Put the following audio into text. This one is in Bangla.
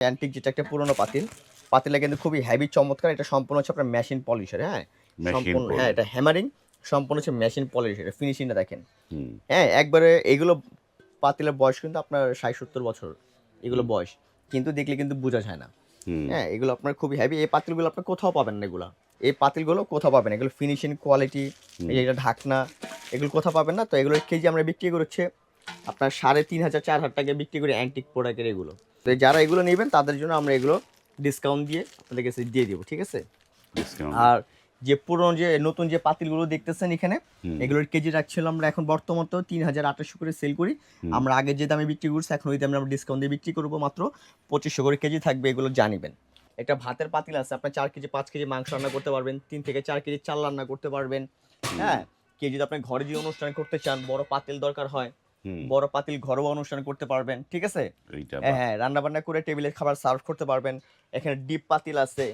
অ্যান্টিক যেটা একটা পুরোনো পাতিল। পাতিলটা কিন্তু খুবই হেভি চমৎকার। এটা সম্পূর্ণ হচ্ছে আপনার মেশিন পলিশের হ্যাঁ? সম্পূর্ণ হ্যাঁ এটা হ্যামারিং সম্পূর্ণ হচ্ছে মেশিন পলিশ এটা ফিনিশিংটা দেখেন। হ্যাঁ একবারে এগুলো পাতিলের বয়স কিন্তু আপনার ষাট সত্তর বছর এগুলো বয়স। কিন্তু দেখলে কিন্তু বোঝা যায় না। হ্যাঁ এগুলো আপনার খুবই হেভি এই পাতিলগুলো আপনার কোথাও পাবেন না এগুলো। এই পাতিলগুলো কোথাও পাবেন এগুলো ফিনিশিং কোয়ালিটি এটা ঢাকনা এগুলো কোথাও পাবেন না। তো এগুলোর কেজি আমরা বিক্রি করছে আপনার সাড়ে তিন হাজার চার হাজার টাকা বিক্রি করি অ্যান্টিক প্রোডাক্টের এগুলো। তো যারা এগুলো নেবেন তাদের জন্য আমরা এগুলো ডিসকাউন্ট দিয়ে আপনাদের কাছে দিয়ে দেবো ঠিক আছে? আর যে পুরনো যে নতুন যে পাতিলগুলো দেখতেছেন এখানে এগুলোর কেজি রাখছিল আমরা এখন বর্তমান তো তিন হাজার আঠাশশো করে সেল করি। আমরা আগে যে দামে বিক্রি করছি এখন ওই দামে আমরা ডিসকাউন্ট দিয়ে বিক্রি করব মাত্র পঁচিশশো করে কেজি থাকবে এগুলো জানিবেন একটা ভাতের পাতিল আছে আপনার চার কেজি পাঁচ কেজি মাংস রান্না করতে পারবেন তিন থেকে চার কেজি চাল রান্না করতে পারবেন। হ্যাঁ কে যদি আপনি ঘরে যদি অনুষ্ঠান করতে চান বড় পাতিল দরকার হয় বড় পাতিল ঘরোয়া অনুষ্ঠান করতে পারবেন ঠিক আছে? হ্যাঁ রান্না বান্না করে টেবিলের খাবার সার্ভ করতে পারবেন। এখানে ডিপ পাতিল আছে